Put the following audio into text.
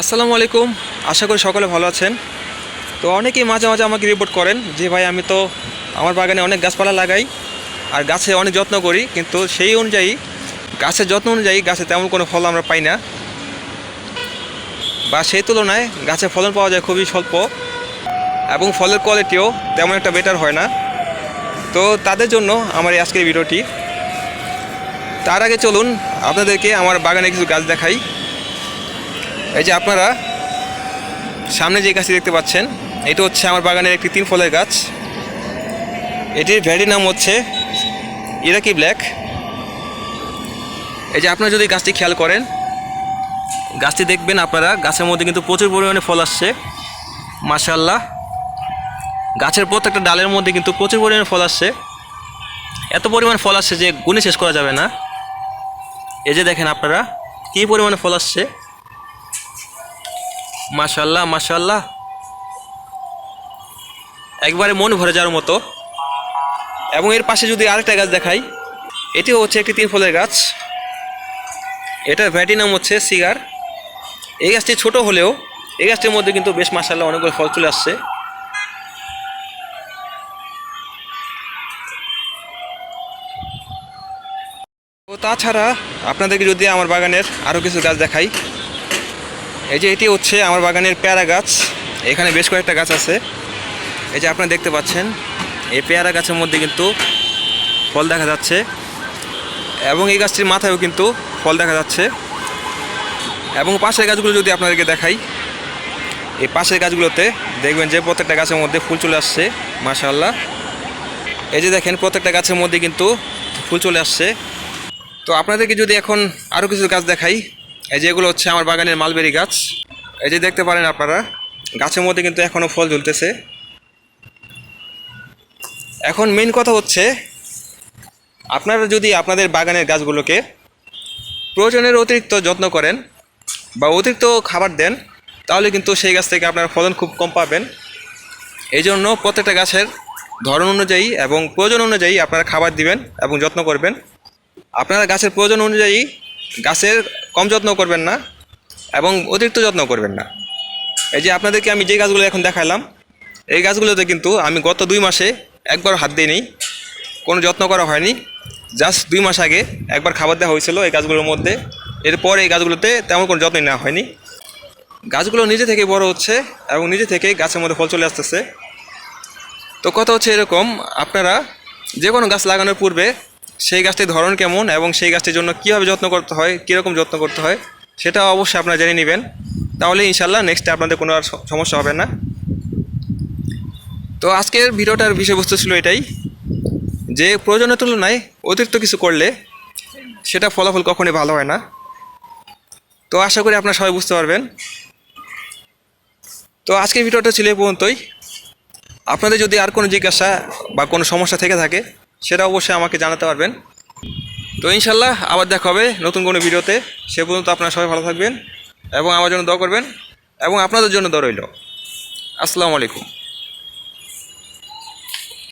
আসসালামু আলাইকুম। আশা করি সকলে ভালো আছেন। তো অনেকেই মাঝে মাঝে আমাকে রিপোর্ট করেন যে, ভাই, আমি তো আমার বাগানে অনেক গাছপালা লাগাই আর গাছে অনেক যত্ন করি। কিন্তু সেই অনুযায়ী গাছের যত্ন অনুযায়ী গাছে তেমন কোনো ফল আমরা পাই না। বা সেই তুলনায় গাছে ফলন পাওয়া যায় খুবই স্বল্প এবং ফলের কোয়ালিটিও তেমন একটা বেটার হয় না। তো তাদের জন্য আমার এই আজকের ভিডিওটি। তার আগে চলুন আপনাদেরকে আমার বাগানে কিছু গাছ দেখাই। এই যে আপনারা সামনে যে গাছটি দেখতে পাচ্ছেন, এটা হচ্ছে আমার বাগানের একটি তিন ফলের গাছ। এটির ভ্যারি নাম হচ্ছে ইরাকি ব্ল্যাক। এই যে আপনারা যদি গাছটি খেয়াল করেন, গাছটি দেখবেন আপনারা, গাছের মধ্যে কিন্তু প্রচুর পরিমাণে ফল আসছে। মাশাল্লাহ গাছের প্রত্যেকটা ডালের মধ্যে কিন্তু প্রচুর পরিমাণে ফল আসছে। এত পরিমাণ ফল আসছে যে গুণে শেষ করা যাবে না। এই যে দেখেন আপনারা, কী পরিমাণে ফল আসছে। মাশাল্লাহ মাশাল্লাহ একবারে মন ভরে যাওয়ার মতো। এবং এর পাশে যদি আরেকটা গাছ দেখাই, এটিও হচ্ছে একটি তিন ফলের গাছ। এটার ভ্যারাইটি নাম হচ্ছে সিগার। এই গাছটি ছোট হলেও, এই গাছটির মধ্যে কিন্তু বেশ মাশাল্লাহ অনেকগুলো ফল চলে আসছে। তাছাড়া আপনাদেরকে যদি আমার বাগানের আরও কিছু গাছ দেখাই এই যে এটি হচ্ছে আমার বাগানের পেয়ারা গাছ। এখানে বেশ কয়েকটা গাছ আছে। এই যে আপনারা দেখতে পাচ্ছেন, এই পেয়ারা গাছের মধ্যে কিন্তু ফল দেখা যাচ্ছে এবং এই গাছটির মাথায়ও কিন্তু ফল দেখা যাচ্ছে। এবং পাশের গাছগুলো যদি আপনাদেরকে দেখাই, এই পাশের গাছগুলোতে দেখবেন যে প্রত্যেকটা গাছের মধ্যে ফুল চলে আসছে, মাশাআল্লাহ। এই যে দেখেন, প্রত্যেকটা গাছের মধ্যে কিন্তু ফুল চলে আসছে। তো আপনাদেরকে যদি এখন আরও কিছু গাছ দেখাই এই যে এগুলো হচ্ছে আমার বাগানের মালবেরি গাছ। এই যে দেখতে পারেন আপনারা, গাছের মধ্যে কিন্তু এখনও ফল ঝুলতেছে। এখন মেন কথা হচ্ছে, আপনারা যদি আপনাদের বাগানের গাছগুলোকে প্রয়োজনের অতিরিক্ত যত্ন করেন বা অতিরিক্ত খাবার দেন, তাহলে কিন্তু সেই গাছ থেকে আপনার ফলন খুব কম পাবেন। এই জন্য প্রত্যেকটা গাছের ধরন অনুযায়ী এবং প্রয়োজন অনুযায়ী আপনারা খাবার দিবেন এবং যত্ন করবেন। আপনারা গাছের প্রয়োজন অনুযায়ী গাছের কম যত্ন করবেন না এবং অতিরিক্ত যত্ন করবেন না। এই যে আপনাদেরকে আমি যে গাছগুলো এখন দেখালাম এই গাছগুলোতে কিন্তু আমি গত দুই মাসে একবার হাত দিইনি, কোনো যত্ন করা হয়নি। জাস্ট দুই মাস আগে একবার খাবার দেওয়া হয়েছিল এই গাছগুলোর মধ্যে। এরপর এই গাছগুলোতে তেমন কোনো যত্ন নেওয়া হয়নি। গাছগুলো নিজে থেকে বড় হচ্ছে এবং নিজে থেকে গাছের মধ্যে ফল চলে আসতেছে। তো কথা হচ্ছে এরকম, আপনারা যে কোনো গাছ লাগানোর পূর্বে সেই গাছটির ধরন কেমন এবং সেই গাছটির জন্য কীভাবে যত্ন করতে হয়, কীরকম যত্ন করতে হয়, সেটা অবশ্যই আপনারা জেনে নেবেন। তাহলে ইনশাল্লাহ নেক্সটে আপনাদের কোনো আর সমস্যা হবে না। তো আজকের ভিডিওটার বিষয়বস্তু ছিল এটাই, যে প্রয়োজনের তুলনায় অতিরিক্ত কিছু করলে সেটা ফলাফল কখনই ভালো হয় না। তো আশা করি আপনারা সবাই বুঝতে পারবেন। তো আজকের ভিডিওটা ছিল এ পর্যন্তই। আপনাদের যদি আর কোনো জিজ্ঞাসা বা কোনো সমস্যা থেকে থাকে সেটা অবশ্যই আমাকে জানাতে পারবেন। তো ইনশাল্লাহ আবার দেখা হবে নতুন কোনো ভিডিওতে। সে পর্যন্ত আপনারা সবাই ভালো থাকবেন এবং আমার জন্য দোয়া করবেন এবং আপনাদের জন্য দোয়া রইল। আসসালামু আলাইকুম।